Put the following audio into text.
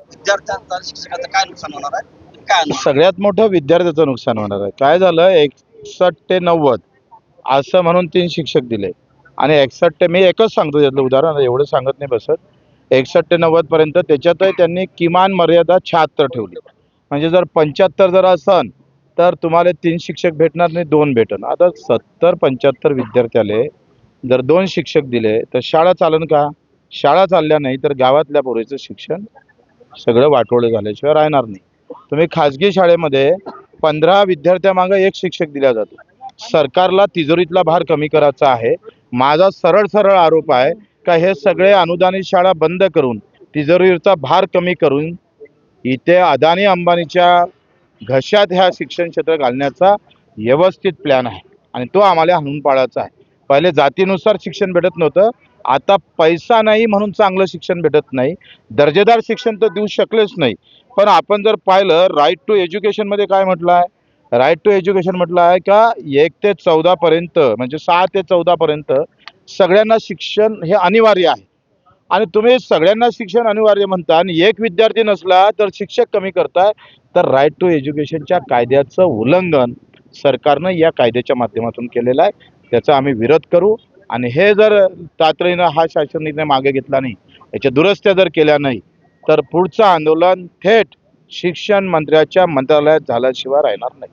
विद्यार्थ्यांचा आणि काय नुकसान होणार आहे? काय सगळ्यात मोठं विद्यार्थ्याचं नुकसान होणार आहे. काय झालं? एकसष्ट ते नव्वद असं म्हणून तीन शिक्षक दिले. आणि एकसष्ट ते मी एकच सांगतो त्यातलं उदाहरण एवढं सांगत नाही बसत. एकसष्ट ते नव्वद पर्यंत त्याच्यातही त्यांनी किमान मर्यादा शहात्तर ठेवली. म्हणजे जर पंच्याहत्तर जर असन तर तुम्हाला तीन शिक्षक भेटणार नाही दोन भेटणार आता सत्तर पंच्याहत्तर विद्यार्थ्याले जर दोन शिक्षक दिले तर शाळा चालन का? शाळा चालल्या नाही तर गावातल्या पोरीचं शिक्षण सगळं वाटोळं झाल्याशिवाय राहणार नाही. तुम्ही खाजगी शाळेमध्ये पंधरा विद्यार्थ्यामागं एक शिक्षक दिला जातो. सरकारला तिजोरीतला भार कमी करायचा आहे. माझा सरळ सरळ आरोप आहे का हे सगळे अनुदानित शाळा बंद करून तिजोरीचा भार कमी करून इथे अदानी अंबानीच्या घशात ह्या शिक्षण क्षेत्र घालण्याचा व्यवस्थित प्लॅन आहे. आणि तो आम्हाला हाणून पाडायचा आहे. पहिले जातीनुसार शिक्षण भेटत नव्हतं. आता पैसा नाही म्हणून चांगलं शिक्षण भेटत नाही. दर्जेदार शिक्षण तर देऊ शकलेच नाही. पण आपण जर पाहिलं राईट टू एज्युकेशनमध्ये काय म्हटलं आहे राईट टू एज्युकेशन म्हटलं आहे का एक ते चौदापर्यंत म्हणजे सहा ते चौदापर्यंत सगळ्यांना शिक्षण हे अनिवार्य आहे. आणि तुम्ही सगळ्यांना शिक्षण अनिवार्य म्हणता आणि एक विद्यार्थी नसला तर शिक्षक कमी करताय तर राईट टू एज्युकेशनच्या कायद्याचं उल्लंघन सरकारनं या कायद्याच्या माध्यमातून केलेलं आहे. त्याचा आम्ही विरोध करू. आणि हे जर तातडीनं हा शासन निर्णय मागे घेतला नाही याच्या दुरुस्त्या जर केल्या नाही तर पुढचं आंदोलन थेट शिक्षण मंत्र्याच्या मंत्रालयात झाल्याशिवाय राहणार नाही.